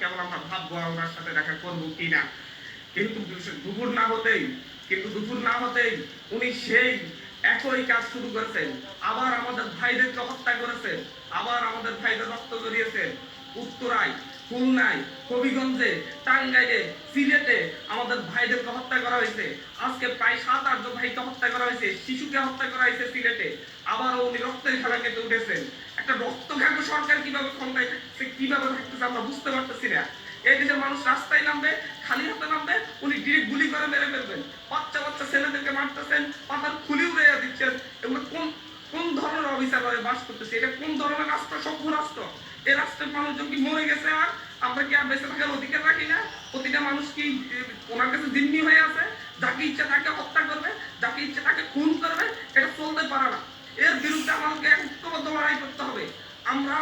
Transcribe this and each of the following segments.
কেবল আমরা ভাববো ওনার সাথে দেখা করব কিনা। কিন্তু দুপুর না হতেই, কিন্তু দুপুর না হতেই উনি সেই একই কাজ শুরু করেছেন। আবার আমাদের ভাইদেরকে হত্যা করেছেন। আবার আমাদের ভাইদের রক্ত জড়িয়েছেন উত্তরায়, খুলনায়, হবিগঞ্জে, টাঙ্গাইলে, সিলেটে আমাদের ভাইদেরকে হত্যা করা হয়েছে। আজকে প্রায় সাত আটজন ভাইকে হত্যা করা হয়েছে। শিশুকে হত্যা করা হয়েছে সিলেটে। আবারও উনি রক্তের খেলা কেটে উঠেছেন। একটা রক্ত সরকার কীভাবে ক্ষমতায় সে কীভাবে থাকতেছে আমরা বুঝতে পারতেছি না। এই দেশের মানুষ রাস্তায় নামবে, খালি হাতে নামবে, উনি ডিরেক্ট গুলি করে মেরে ফেলবেন। বাচ্চা বাচ্চা ছেলেদেরকে মারতেছেন, পাতার খুলি উড়ে দিচ্ছেন। এগুলো কোন কোন ধরনের অবিচার বাস করতেছে? এটা কোন ধরনের রাষ্ট্র? সভ্য রাষ্ট্র। এই রাষ্ট্রের মানুষজন কি মরে গেছে আর আমরা কি আর বেঁচে থাকার অধিকার রাখি না? প্রতিটা মানুষ কি ওনার কাছে জিম্মি হয়ে আছে? যাকে ইচ্ছা তাকে হত্যা করবে, যাকে ইচ্ছা তাকে খুন করবে, এটা চলতে পারে না। এর বিরুদ্ধে আমাকে ঐক্যবদ্ধ লড়াই করতে হবে। আমরা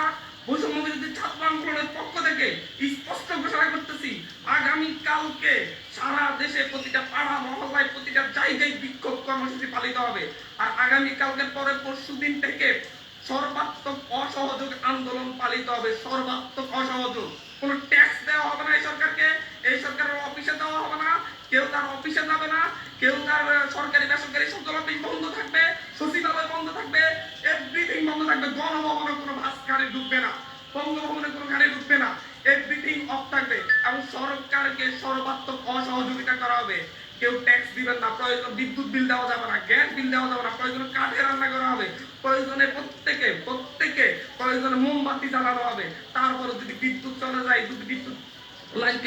বৈষম্য ছাত্র আন্দোলনের পক্ষ থেকে স্পষ্ট ঘোষণা করতেছি, আগামী কালকে সারা দেশে প্রতিটা পাড়া, মহল্লায় প্রতিটা জায়গায় বিক্ষোভ কর্মসূচি পালিত হবে। আর আগামী কালকের পরে পরশু দিন থেকে সর্বাত্মক অসহযোগ আন্দোলন পালিত হবে, সর্বাত্মক অসহযোগ। কোন ট্যাক্স দেওয়া হবে না এই সরকারকে, এই সরকারের অফিসে দেওয়া হবে না, কেউ তার অফিসে যাবে না, কেউ তার সরকারি বেসরকারি সকল অফিস বন্ধ থাকবে, সচিবালয় বন্ধ থাকবে এভরিথিং বন্ধ থাকবে, গণভবনে ঢুকবে না। বঙ্গভবনে কোনো গাড়ি ঢুকবে না। এভরিথিং অফ থাকবে এবং সরকারকে সর্বাত্মক অসহযোগিতা করা হবে। কেউ ট্যাক্স দিবেন না, প্রয়োজন বিদ্যুৎ বিল দেওয়া যাবে না গ্যাস বিল দেওয়া যাবে না, প্রয়োজনে কাঠে রান্না করা হবে, প্রয়োজনে প্রত্যেকে প্রত্যেকে প্রয়োজনে মোমবাতি জ্বালানো হবে। তারপরে যদি বিদ্যুৎ চলে যায়, যদি বিদ্যুৎ লাইন